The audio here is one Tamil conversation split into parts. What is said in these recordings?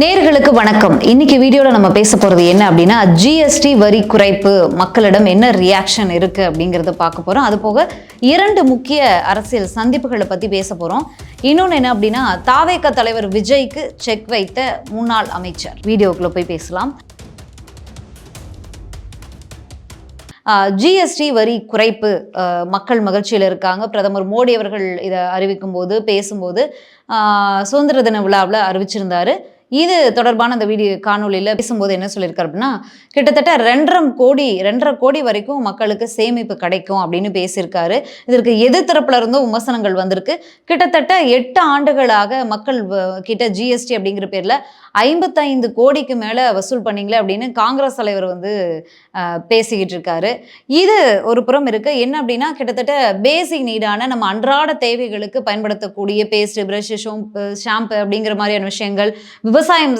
நேர்களுக்கு வணக்கம். இன்னைக்கு வீடியோவில் நம்ம பேச போகிறது என்ன அப்படின்னா ஜிஎஸ்டி வரி குறைப்பு மக்களிடம் என்ன ரியாக்ஷன் இருக்குது அப்படிங்கிறத பார்க்க போகிறோம் அது போக இரண்டு முக்கிய அரசியல் சந்திப்புகளை பற்றி பேச போகிறோம் இன்னொன்று என்ன அப்படின்னா தாவேக தலைவர் விஜய்க்கு செக் வைத்த முன்னாள் அமைச்சர். வீடியோக்குள்ளே போய் பேசலாம். ஜிஎஸ்டி வரி குறைப்பு மக்கள் மகிழ்ச்சியில் இருக்காங்க. பிரதமர் மோடி அவர்கள் இதை அறிவிக்கும் போது பேசும்போது சுதந்திர தின விழாவில் அறிவிச்சிருந்தாரு. இது தொடர்பான அந்த வீடியோ காணொலியில் பேசும்போது என்ன சொல்லியிருக்காரு அப்படின்னா கிட்டத்தட்ட ரெண்டரை கோடி ரெண்டரை கோடி வரைக்கும் மக்களுக்கு சேமிப்பு கிடைக்கும் அப்படின்னு பேசியிருக்காரு. இதற்கு எதிர் தரப்புல இருந்தும் விமர்சனங்கள் வந்திருக்கு. கிட்டத்தட்ட எட்டு ஆண்டுகளாக மக்கள் கிட்ட ஜிஎஸ்டி அப்படிங்கிற பேர்ல ஐம்பத்தைந்து கோடிக்கு மேல வசூல் பண்ணீங்களே அப்படின்னு காங்கிரஸ் தலைவர் வந்து பேசிக்கிட்டு இருக்காரு. இது ஒரு புறம் இருக்கு. என்ன அப்படின்னா கிட்டத்தட்ட பேசிக் நீடான நம்ம அன்றாட தேவைகளுக்கு பயன்படுத்தக்கூடிய பேஸ்ட் பிரஷ் ஷோம்பு ஷாம்பு அப்படிங்கிற மாதிரியான விஷயங்கள் விவசாயம்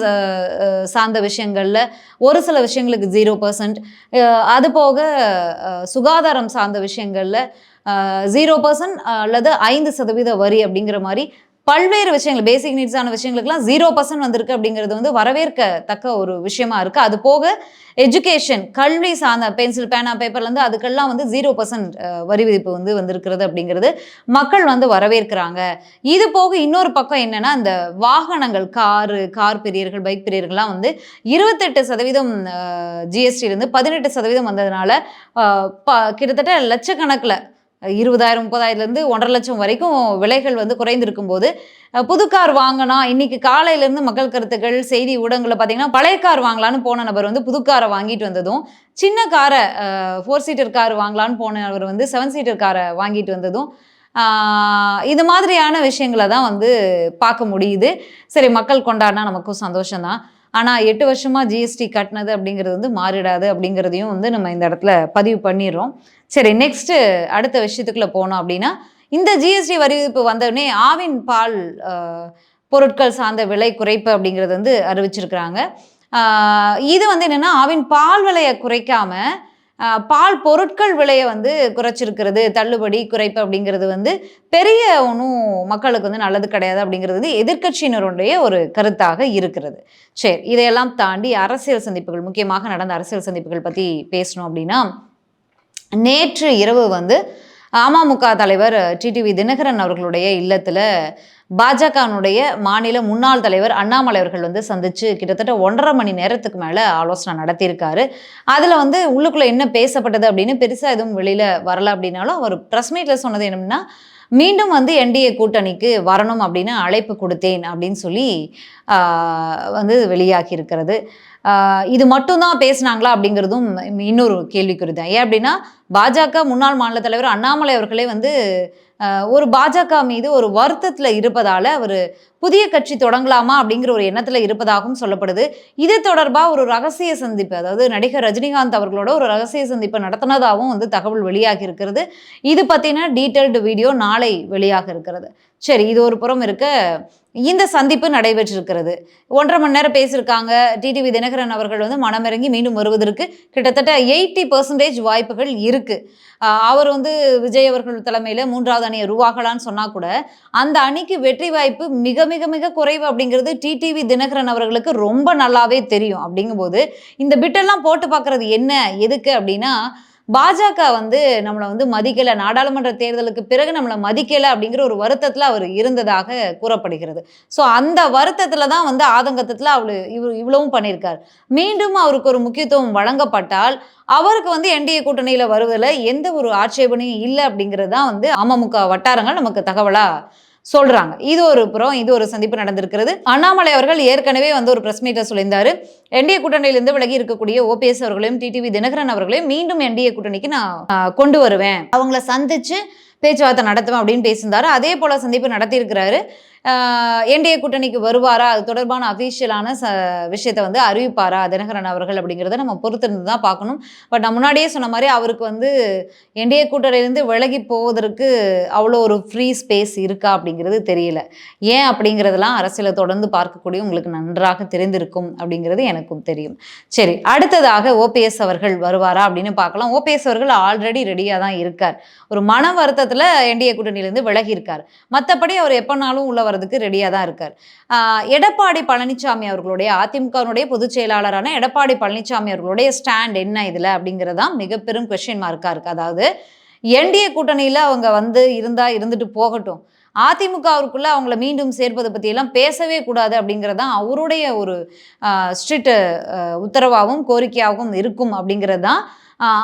சார்ந்த விஷயங்களில் ஒரு சில விஷயங்களுக்கு ஜீரோ பர்சன்ட் அது போக சுகாதாரம் சார்ந்த விஷயங்களில் ஜீரோ பர்சன்ட் அல்லது ஐந்து சதவீத வரி அப்படிங்கிற மாதிரி பல்வேறு விஷயங்கள் பேசிக் நீட்ஸான விஷயங்களுக்குலாம் ஜீரோ பர்சன்ட் வந்திருக்கு அப்படிங்கிறது வந்து வரவேற்கத்தக்க ஒரு விஷயமா இருக்குது அது போக எஜுகேஷன் கல்வி சார்ந்த பென்சில் பேனா பேப்பர்லேருந்து அதுக்கெல்லாம் வந்து ஜீரோ பர்சன்ட் வரி விதிப்பு வந்து வந்திருக்கிறது அப்படிங்கிறது மக்கள் வந்து வரவேற்கிறாங்க. இது போக இன்னொரு பக்கம் என்னென்னா இந்த வாகனங்கள் காரு கார் பிரியர்கள் பைக் பிரியர்கள்லாம் வந்து இருபத்தெட்டு சதவீதம் ஜிஎஸ்டிலேருந்து பதினெட்டு சதவீதம் வந்ததுனால ப- கிட்டத்தட்ட லட்சக்கணக்கில் இருபதாயிரம் முப்பதாயிரத்துலேருந்து ஒன்றரை லட்சம் வரைக்கும் விலைகள் வந்து குறைந்திருக்கும் போது புது கார் வாங்கினா இன்னைக்கு காலையிலேருந்து மக்கள் கருத்துக்கள் செய்தி ஊடகங்களில் பார்த்தீங்கன்னா பழைய கார் வாங்கலான்னு போன நபர் வந்து புது காரை வாங்கிட்டு வந்ததும் சின்ன காரை ஃபோர் சீட்டர் கார் வாங்கலான்னு நபர் வந்து செவன் சீட்டர் காரை வாங்கிட்டு வந்ததும் இது மாதிரியான விஷயங்களை தான் வந்து பார்க்க முடியுது. சரி மக்கள் கொண்டாடினா நமக்கும் சந்தோஷம்தான். ஆனால் எட்டு வருஷமாக ஜிஎஸ்டி கட்டினது அப்படிங்கிறது வந்து மாறிடாது அப்படிங்கிறதையும் வந்து நம்ம இந்த இடத்துல பதிவு பண்ணிடுறோம். சரி நெக்ஸ்ட்டு அடுத்த விஷயத்துக்குள்ளே போனோம் அப்படின்னா இந்த ஜிஎஸ்டி வரி விதிப்பு வந்தவுடனே ஆவின் பால் பொருட்கள் சார்ந்த விலை குறைப்பு அப்படிங்கிறது வந்து அறிவிச்சிருக்கிறாங்க. இது வந்து என்னென்னா ஆவின் பால் விலையை குறைக்காமல் பால் பொருட்கள் விலையை வந்து குறைச்சிருக்கிறது தள்ளுபடி குறைப்பு அப்படிங்கிறது வந்து பெரிய ஒன்றும் மக்களுக்கு வந்து நல்லது கிடையாது அப்படிங்கிறது வந்து எதிர்க்கட்சியினருடைய ஒரு கருத்தாக இருக்கிறது. சரி இதையெல்லாம் தாண்டி அரசியல் சந்திப்புகள் முக்கியமாக நடந்த அரசியல் சந்திப்புகள் பற்றி பேசணும் அப்படின்னா நேற்று இரவு வந்து அமமுக தலைவர் டிடிவி தினகரன் அவர்களுடைய இல்லத்தில் பாஜகனுடைய மாநில முன்னாள் தலைவர் அண்ணாமலை அவர்கள் வந்து சந்திச்சு கிட்டத்தட்ட ஒன்றரை மணி நேரத்துக்கு மேலே ஆலோசனை நடத்தியிருக்காரு. அதில் வந்து உள்ளுக்குள்ளே என்ன பேசப்பட்டது அப்படின்னு பெருசாக எதுவும் வெளியில் வரல அப்படின்னாலும் அவர் ப்ரெஸ் மீட்டில் சொன்னது என்னன்னா மீண்டும் வந்து என்டிஏ கூட்டணிக்கு வரணும் அப்படின்னு அழைப்பு கொடுத்தேன் அப்படின்னு சொல்லி வந்து வெளியாகி இருக்கிறது இது மட்டும்தான் பேசுனாங்களா அப்படிங்கிறதும் இன்னொரு கேள்விக்குறி தான். ஏன் அப்படின்னா பாஜக முன்னாள் மாநில தலைவர் அண்ணாமலை அவர்களே வந்து ஒரு பாஜக மீது ஒரு வருத்தத்தில் இருப்பதால் அவர் புதிய கட்சி தொடங்கலாமா அப்படிங்கிற ஒரு எண்ணத்தில் இருப்பதாகவும் சொல்லப்படுது. இது தொடர்பாக ஒரு ரகசிய சந்திப்பு அதாவது நடிகர் ரஜினிகாந்த் அவர்களோட ஒரு ரகசிய சந்திப்பு நடத்தினதாகவும் வந்து தகவல் வெளியாகி இருக்கிறது. இது பற்றின டீட்டெயில்டு வீடியோ நாளை வெளியாக இருக்கிறது. சரி இது ஒரு புறம் இருக்க. இந்த சந்திப்பு நடைபெற்றிருக்கிறது. ஒன்றரை மணி நேரம் பேசியிருக்காங்க. டிடிவி தினகரன் அவர்கள் வந்து மனமிறங்கி மீண்டும் வருவதற்கு கிட்டத்தட்ட எயிட்டி பர்சன்டேஜ் வாய்ப்புகள் இருக்குது அவர் வந்து விஜய் அவர்கள் தலைமையில் மூன்றாவது அணியை உருவாகலான்னு சொன்னால் கூட அந்த அணிக்கு வெற்றி வாய்ப்பு மிக மிக மிக குறைவு அப்படிங்கிறது டிடிவி தினகரன் அவர்களுக்கு ரொம்ப நல்லாவே தெரியும். அப்படிங்கும்போது இந்த பிட்டெல்லாம் போட்டு பார்க்குறது என்ன? எதுக்கு அப்படின்னா பாஜக வந்து நம்மளை வந்து மதிக்கலை. நாடாளுமன்ற தேர்தலுக்கு பிறகு நம்மளை மதிக்கலை அப்படிங்கிற ஒரு வருத்தத்தில் அவர் இருந்ததாக கூறப்படுகிறது. ஸோ அந்த வருத்தத்தில் தான் வந்து ஆதங்கத்தில் அவள் இவ் இவ்வளவும் பண்ணியிருக்கார். மீண்டும் அவருக்கு ஒரு முக்கியத்துவம் வழங்கப்பட்டால் அவருக்கு வந்து என்டிஏ கூட்டணியில் வருவதில் எந்த ஒரு ஆட்சேபனையும் இல்லை அப்படிங்கிறது தான் வந்து அமமுக வட்டாரங்கள் நமக்கு தகவலாக சொல்றாங்க. இது ஒரு புறம் இது ஒரு சந்திப்பு நடந்திருக்கிறது. அண்ணாமலை அவர்கள் ஏற்கனவே வந்து ஒரு பிரஸ் மீட்டை சொல்லியிருந்தாரு. என்டிஏ கூட்டணியிலிருந்து விலகி இருக்கக்கூடிய ஓபிஎஸ் அவர்களையும் டிடிவி தினகரன் அவர்களையும் மீண்டும் என்டிஏ கூட்டணிக்கு நான் கொண்டு வருவேன். அவங்கள சந்திச்சு பேச்சுவார்த்தை நடத்துவேன் அப்படின்னு பேசியிருந்தாரு. அதே போல சந்திப்பு நடத்தியிருக்கிறாரு. என்டிஏ கூட்டணிக்கு வருவாரா? அது தொடர்பான அஃபீஷியலான ச விஷயத்தை வந்து அறிவிப்பாரா? தினகரன் அவர்கள் அப்படிங்கிறத நம்ம பொறுத்திருந்து தான் பார்க்கணும். பட் நான் முன்னாடியே சொன்ன மாதிரி அவருக்கு வந்து என்டிஏ கூட்டணியிலேருந்து விலகி போவதற்கு அவ்வளோ ஒரு ஃப்ரீ ஸ்பேஸ் இருக்கா அப்படிங்கிறது தெரியல. ஏன் அப்படிங்கிறதெல்லாம் அரசியலை தொடர்ந்து பார்க்கக்கூடிய உங்களுக்கு நன்றாக தெரிந்திருக்கும் அப்படிங்கிறது எனக்கும் தெரியும். சரி அடுத்ததாக ஓபிஎஸ் அவர்கள் வருவாரா அப்படின்னு பார்க்கலாம். ஓபிஎஸ் அவர்கள் ஆல்ரெடி ரெடியாக தான் இருக்கார். ஒரு மன வருத்தத்தில் என்டிஏ கூட்டணியிலேருந்து விலகி இருக்கார். மற்றபடி அவர் எப்போனாலும் உள்ள வர்றதுக்கு ரெடியாக தான் இருக்கார். ஆஹ் எடப்பாடி பழனிசாமி அவர்களுடைய அதிமுகவினுடைய பொதுச் செயலாளரான எடப்பாடி பழனிசாமி அவர்களுடைய ஸ்டாண்ட் என்ன இதில் அப்படிங்கிறது தான் மிக பெரும் கொஸ்டின் மார்க்காக இருக்குது அதாவது என்டிஏ கூட்டணியில் அவங்க வந்து இருந்தால் இருந்துட்டு போகட்டும். அதிமுகவிற்குள்ள அவங்கள மீண்டும் சேர்ப்பதை பற்றியெல்லாம் பேசவே கூடாது அப்படிங்கிறது தான் அவருடைய ஒரு ஸ்ட்ரிக்ட் உத்தரவாகவும் கோரிக்கையாகவும் இருக்கும் அப்படிங்கிறது தான்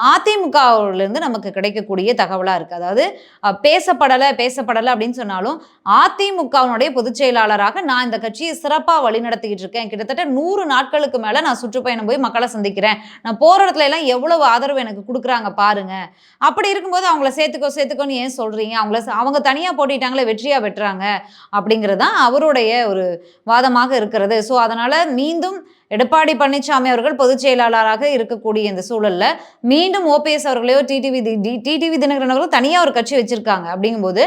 அதிமுகவிலிருந்து நமக்கு கிடைக்கக்கூடிய தகவலாக இருக்குது அதாவது பேசப்படலை பேசப்படலை அப்படின்னு சொன்னாலும் அதிமுகவினுடைய பொதுச் செயலாளராக நான் இந்த கட்சியை சிறப்பாக வழிநடத்திக்கிட்டு இருக்கேன். கிட்டத்தட்ட நூறு நாட்களுக்கு மேலே நான் சுற்றுப்பயணம் போய் மக்களை சந்திக்கிறேன். நான் போகிற இடத்துல எல்லாம் எவ்வளவு ஆதரவு எனக்கு கொடுக்குறாங்க பாருங்க. அப்படி இருக்கும்போது அவங்கள சேர்த்துக்கோ சேர்த்துக்கோன்னு ஏன் சொல்கிறீங்க அவங்கள அவங்க தனியாக போட்டிட்டாங்களே வெற்றியாக வெட்டுறாங்க அப்படிங்கிறது தான் அவருடைய ஒரு வாதமாக இருக்கிறது. ஸோ அதனால் மீண்டும் எடப்பாடி பழனிசாமி அவர்கள் பொதுச் செயலாளராக இருக்கக்கூடிய இந்த சூழல்ல மீண்டும் ஓபிஎஸ் அவர்களையோ டிடிவி டிடிவி தினகரன் அவர்கள் தனியாக ஒரு கட்சி வச்சிருக்காங்க. அப்படிங்கும்போது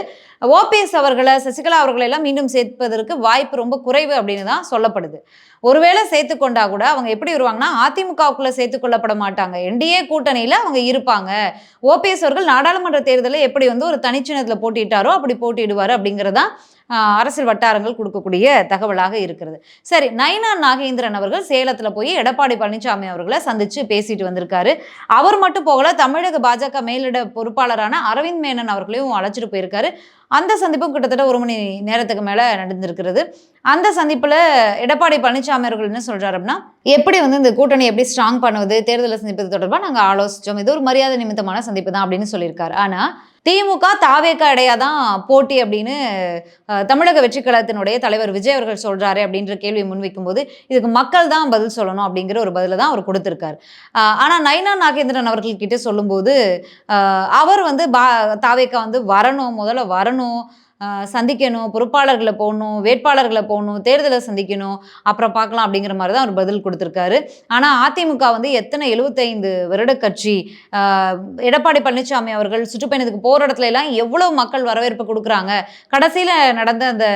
ஓபிஎஸ் அவர்களை சசிகலா அவர்களை எல்லாம் மீண்டும் சேர்ப்பதற்கு வாய்ப்பு ரொம்ப குறைவு அப்படின்னு தான் சொல்லப்படுது. ஒருவேளை சேர்த்து கொண்டா கூட அவங்க எப்படி வருவாங்கன்னா அதிமுகவுக்குள்ள சேர்த்து கொள்ளப்பட மாட்டாங்க. என்டிஏ கூட்டணியில அவங்க இருப்பாங்க. ஓபிஎஸ் அவர்கள் நாடாளுமன்ற தேர்தலில் எப்படி வந்து ஒரு தனிச்சின்னத்தில் போட்டியிட்டாரோ அப்படி போட்டியிடுவார் அப்படிங்கிறதான் அரசியல் வட்டாரங்கள் கொடுக்கக்கூடிய தகவலாக இருக்கிறது. சரி நயனா நாகேந்திரன் அவர்கள் சேலத்தில் போய் எடப்பாடி பழனிசாமி அவர்களை சந்தித்து பேசிட்டு வந்திருக்காரு. அவர் மட்டும் போகல தமிழக பாஜக மேலிட பொறுப்பாளரான அரவிந்த் மேனன் அவர்களையும் அழைச்சிட்டு போயிருக்காரு. அந்த சந்திப்பும் கிட்டத்தட்ட ஒரு மணி நேரத்துக்கு மேலே நடந்திருக்கிறது. அந்த சந்திப்பில் எடப்பாடி பழனிசாமி அவர்கள் என்ன சொல்கிறார் அப்படின்னா எப்படி வந்து இந்த கூட்டணி எப்படி ஸ்ட்ராங் பண்ணுவது தேர்தலை சந்திப்பது தொடர்பாக நாங்கள் ஆலோசித்தோம் இது ஒரு மரியாதை நிமித்தமான சந்திப்பு தான் அப்படின்னு சொல்லியிருக்காரு. ஆனால் திமுக தாவேக்க இடையா தான் போட்டி அப்படின்னு தமிழக வெற்றி கழகத்தினுடைய தலைவர் விஜய் அவர்கள் சொல்றாரு அப்படின்ற கேள்வியை முன்வைக்கும் போது இதுக்கு மக்கள் தான் பதில் சொல்லணும் அப்படிங்கிற ஒரு பதிலை தான் அவர் கொடுத்திருக்காரு. ஆஹ் ஆனா நைனா நாகேந்திரன் அவர்கள் கிட்ட சொல்லும்போது அவர் வந்து பா தாவேக்கா வந்து வரணும் முதல்ல வரணும் சந்திக்கணும் பொறுப்பாளர்களை போகணும் வேட்பாளர்களை போகணும் தேர்தலை சந்திக்கணும் அப்புறம் பார்க்கலாம் அப்படிங்கிற மாதிரி தான் அவர் பதில் கொடுத்துருக்காரு. ஆனால் அதிமுக வந்து எத்தனை எழுபத்தைந்து வருட கட்சி எடப்பாடி பழனிசாமி அவர்கள் சுற்றுப்பயணத்துக்கு போகிற இடத்துல எல்லாம் எவ்வளோ மக்கள் வரவேற்பு கொடுக்குறாங்க. கடைசியில் நடந்த அந்த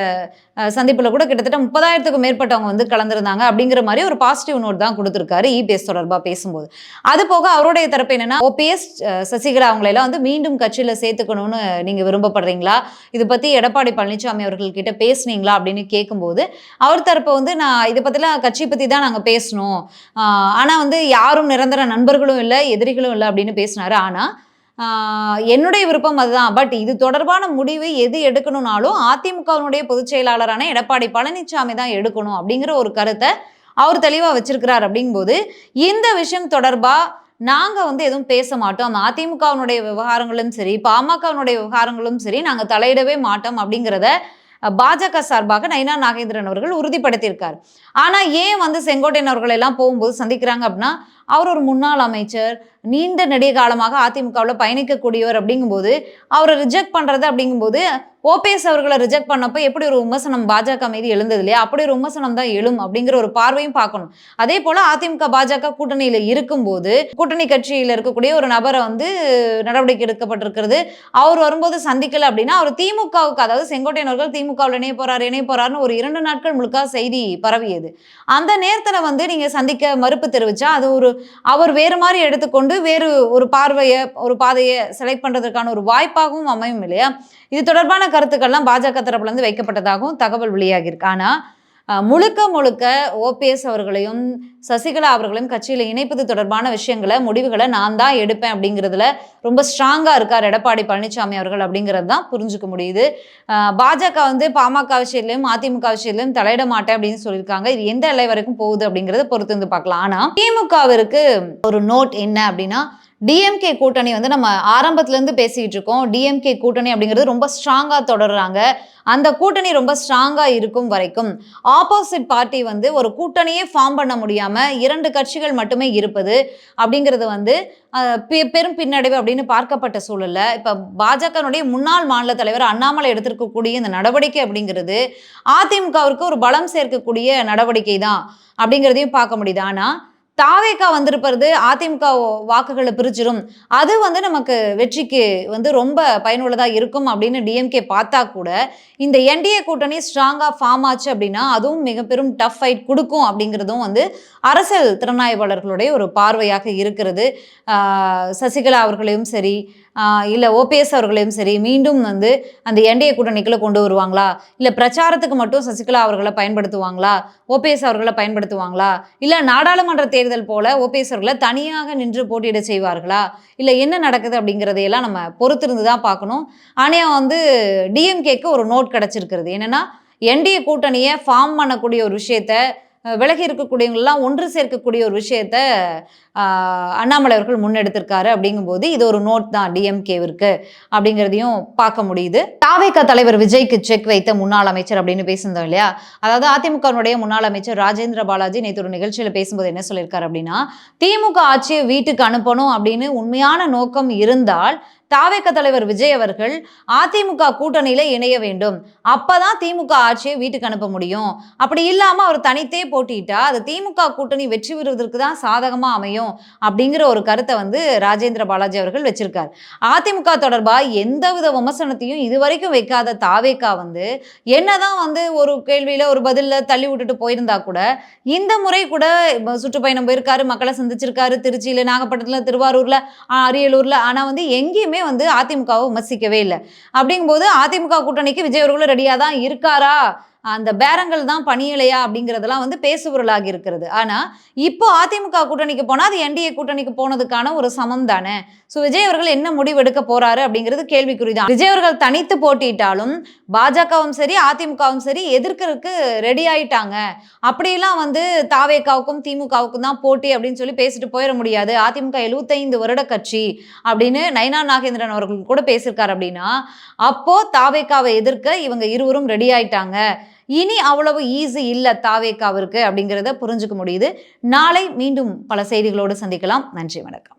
சந்திப்பில் கூட கிட்டத்தட்ட முப்பதாயிரத்துக்கும் மேற்பட்டவங்க வந்து கலந்துருந்தாங்க அப்படிங்கிற மாதிரி ஒரு பாசிட்டிவ் நோட் தான் கொடுத்துருக்காரு இபிஎஸ் தொடர்பாக பேசும்போது. அது போக அவருடைய தரப்பு என்னன்னா ஓபிஎஸ் சசிகலா அவங்களெல்லாம் வந்து மீண்டும் கட்சியில் சேர்த்துக்கணும்னு நீங்கள் விரும்பப்படுறீங்களா? இது பற்றி எடப்பாடி பழனிசாமி அவர்கள் கிட்ட பேசுனீங்களா அப்படின்னு கேட்கும்போது அவர் தரப்பு வந்து நான் இதை பற்றிலாம் கட்சி பற்றி தான் நாங்கள் பேசணும். ஆனால் வந்து யாரும் நிரந்தர நண்பர்களும் இல்லை எதிரிகளும் இல்லை அப்படின்னு பேசினாரு. ஆனால் என்னுடைய விருப்பம் அதுதான். பட் இது தொடர்பான முடிவு எது எடுக்கணும்னாலும் அதிமுகவினுடைய பொதுச் செயலாளரான எடப்பாடி பழனிசாமி தான் எடுக்கணும் அப்படிங்கிற ஒரு கருத்தை அவர் தெளிவாக வச்சிருக்கிறார் அப்படிங்கும்போது இந்த விஷயம் தொடர்பாக நாங்கள் வந்து எதுவும் பேச மாட்டோம். அதிமுகவினுடைய விவகாரங்களும் சரி பாமகவினுடைய விவகாரங்களும் சரி நாங்கள் தலையிடவே மாட்டோம் அப்படிங்கிறத பாஜக சார்பாக நயினா நாகேந்திரன் அவர்கள் உறுதிப்படுத்தியிருக்கார். ஆனால் ஏன் வந்து செங்கோட்டையன் அவர்கள் எல்லாம் போகும்போது சந்திக்கிறாங்க அப்படின்னா அவர் ஒரு முன்னாள் அமைச்சர் நீண்ட நெடிய காலமாக அதிமுகவில் பயணிக்கக்கூடியவர் அப்படிங்கும்போது அவரை ரிஜெக்ட் பண்ணுறது அப்படிங்கும்போது ஓபிஎஸ் அவர்களை ரிஜெக்ட் பண்ணப்போ எப்படி ஒரு விமர்சனம் பாஜக மீது எழுந்தது இல்லையா? அப்படி ஒரு விமர்சனம் தான் எழும் அப்படிங்கிற ஒரு பார்வையும் பார்க்கணும். அதே போல் அதிமுக பாஜக கூட்டணியில் இருக்கும்போது கூட்டணி கட்சியில் இருக்கக்கூடிய ஒரு நபரை வந்து நடவடிக்கை எடுக்கப்பட்டிருக்கிறது. அவர் வரும்போது சந்திக்கல அப்படின்னா அவர் திமுகவுக்கு அதாவது செங்கோட்டையனவர்கள் திமுகவில் இணைய போறார் இணைய போறாருன்னு ஒரு இரண்டு நாட்கள் முழுக்க செய்தி பரவியது. அந்த நேரத்தில் வந்து நீங்கள் சந்திக்க மறுப்பு தெரிவிச்சா அது ஒரு அவர் வேறு மாதிரி எடுத்துக்கொண்டு வேறு ஒரு பார்வையை ஒரு பாதையை செலக்ட் பண்ணுறதுக்கான ஒரு வாய்ப்பாகவும் அமையும் இல்லையா? இது தொடர்பான கருத்துக்கள்லாம் பாஜக தரப்புல இருந்து வைக்கப்பட்டதாகவும் தகவல் வெளியாகியிருக்கு. ஆனால் முழுக்க முழுக்க ஓபிஎஸ் அவர்களையும் சசிகலா அவர்களையும் கட்சியில் இணைப்பது தொடர்பான விஷயங்களை முடிவுகளை நான் தான் எடுப்பேன் அப்படிங்கிறதுல ரொம்ப ஸ்ட்ராங்காக இருக்கார் எடப்பாடி பழனிசாமி அவர்கள் அப்படிங்கிறது தான் புரிஞ்சுக்க முடியுது. பாஜக வந்து பாமக விஷயத்திலையும் அதிமுக விஷயத்திலையும் தலையிட மாட்டேன் அப்படின்னு சொல்லியிருக்காங்க. இது எந்த எல்லை வரைக்கும் போகுது அப்படிங்கிறத பொறுத்து வந்து பார்க்கலாம். ஆனால் திமுகவிற்கு ஒரு நோட் என்ன அப்படின்னா டிஎம்கே கூட்டணி வந்து நம்ம ஆரம்பத்துலேருந்து பேசிக்கிட்டு இருக்கோம். டிஎம்கே கூட்டணி அப்படிங்கிறது ரொம்ப ஸ்ட்ராங்காக தொடர்றாங்க. அந்த கூட்டணி ரொம்ப ஸ்ட்ராங்காக இருக்கும் வரைக்கும் ஆப்போசிட் பார்ட்டி வந்து ஒரு கூட்டணியே ஃபார்ம் பண்ண முடியாமல் இரண்டு கட்சிகள் மட்டுமே இருப்பது அப்படிங்கிறது வந்து பெ- பெரும் பின்னடைவு அப்படின்னு பார்க்கப்பட்ட சூழலில். இப்போ பாஜகனுடைய முன்னாள் மாநில தலைவர் அண்ணாமலை எடுத்திருக்கக்கூடிய இந்த நடவடிக்கை அப்படிங்கிறது அதிமுகவிற்கு ஒரு பலம் சேர்க்கக்கூடிய நடவடிக்கை தான் அப்படிங்கிறதையும் பார்க்க முடியுது. ஆனால் தாவேக்கா வந்திருப்பது அதிமுக வாக்குகளை பிரிச்சிடும் அது வந்து நமக்கு வெற்றிக்கு வந்து ரொம்ப பயனுள்ளதாக இருக்கும் அப்படின்னு டிஎம்கே பார்த்தா கூட இந்த என்டிஏ கூட்டணி ஸ்ட்ராங்காக ஃபார்ம் ஆச்சு அப்படின்னா அதுவும் மிக பெரும் டஃப் ஃபைட் கொடுக்கும் அப்படிங்கிறதும் வந்து அரசியல் திறனாய்வாளர்களுடைய ஒரு பார்வையாக இருக்கிறது. சசிகலா அவர்களையும் சரி இல்லை ஓபிஎஸ் அவர்களையும் சரி மீண்டும் வந்து அந்த என்டிஏ கூட்டணிக்குள்ள கொண்டு வருவாங்களா? இல்லை பிரச்சாரத்துக்கு மட்டும் சசிகலா அவர்களை பயன்படுத்துவாங்களா? ஓபிஎஸ் அவர்களை பயன்படுத்துவாங்களா? இல்லை நாடாளுமன்ற தேர்தல் போல ஓபிஎஸ் அவர்களை தனியாக நின்று போட்டியிட செய்வார்களா? இல்லை என்ன நடக்குது அப்படிங்கிறதையெல்லாம் நம்ம பொறுத்திருந்து தான் பார்க்கணும். ஆனால் வந்து டிஎம்கேக்கு ஒரு நோட் கிடச்சிருக்கிறது. என்னென்னா என்டிஏ கூட்டணியை ஃபார்ம் பண்ணக்கூடிய ஒரு விஷயத்த விலகி இருக்கக்கூடியவங்களெலாம் ஒன்று சேர்க்கக்கூடிய ஒரு விஷயத்த அண்ணாமலை அவர்கள் முன்னெடுத்திருக்காரு அப்படிங்கும்போது இது ஒரு நோட் தான் டிஎம்கேவிற்கு அப்படிங்கிறதையும் பார்க்க முடியுது. தாவேக தலைவர் விஜய்க்கு செக் வைத்த முன்னாள் அமைச்சர் அப்படின்னு பேசியிருந்தோம் இல்லையா? அதாவது அதிமுகவினுடைய முன்னாள் அமைச்சர் ராஜேந்திர பாலாஜி நேற்று ஒரு நிகழ்ச்சியில் பேசும்போது என்ன சொல்லியிருக்காரு அப்படின்னா திமுக ஆட்சியை வீட்டுக்கு அனுப்பணும் அப்படின்னு உண்மையான நோக்கம் இருந்தால் தாவேக தலைவர் விஜய் அவர்கள் அதிமுக கூட்டணியில இணைய வேண்டும். அப்பதான் திமுக ஆட்சியை வீட்டுக்கு அனுப்ப முடியும். அப்படி இல்லாம அவர் தனித்தே போட்டிட்டா அது திமுக கூட்டணி வெற்றி பெறுவதற்கு தான் சாதகமா அமையும் அப்படிங்கிற ஒரு கருத்தை வந்து ராஜேந்திர பாலாஜி அவர்கள் வச்சிருக்கார். அதிமுக தொடர்பா எந்தவித விமர்சனத்தையும் இதுவரைக்கும் வைக்காத தாவேகா வந்து என்னதான் வந்து ஒரு கேள்வியில ஒரு பதில தள்ளி விட்டுட்டு போயிருந்தா கூட இந்த முறை கூட சுற்றுப்பயணம் போயிருக்காரு மக்களை சந்திச்சிருக்காரு திருச்சியில நாகப்பட்டினத்துல திருவாரூர்ல அரியலூர்ல ஆனா வந்து எங்கேயுமே வந்து அதிமுகவை விமர்சிக்கவே இல்லை. அப்படிங்கும்போது அதிமுக கூட்டணிக்கு விஜய் அவர்களும் ரெடியாக தான் இருக்காரா? அந்த பேரங்கள் தான் பணியலையா அப்படிங்கிறதெல்லாம் வந்து பேசுபொருளாகி இருக்கிறது. ஆனால் இப்போ அதிமுக கூட்டணிக்கு போனால் அது என்டிஏ கூட்டணிக்கு போனதுக்கான ஒரு சமம் தானே? ஸோ விஜய் அவர்கள் என்ன முடிவு எடுக்க போறாரு அப்படிங்கிறது கேள்விக்குறி தான் விஜய் அவர்கள் தனித்து போட்டியிட்டாலும் பாஜகவும் சரி அதிமுகவும் சரி எதிர்க்கிறதுக்கு ரெடி ஆயிட்டாங்க. அப்படிலாம் வந்து தாவேக்காவுக்கும் திமுகவுக்கும் தான் போட்டி அப்படின்னு சொல்லி பேசிட்டு போயிட முடியாது. அதிமுக எழுபத்தைந்து வருட கட்சி அப்படின்னு நயனா நாகேந்திரன் அவர்கள் கூட பேசியிருக்காரு அப்படின்னா அப்போ தாவேக்காவை எதிர்க்க இவங்க இருவரும் ரெடி ஆயிட்டாங்க. இனி அவ்வளவு ஈஸி இல்லை தாவேக்காவிற்கு அப்படிங்கிறத புரிஞ்சுக்க முடியுது. நாளை மீண்டும் பல செய்திகளோடு சந்திக்கலாம். நன்றி வணக்கம்.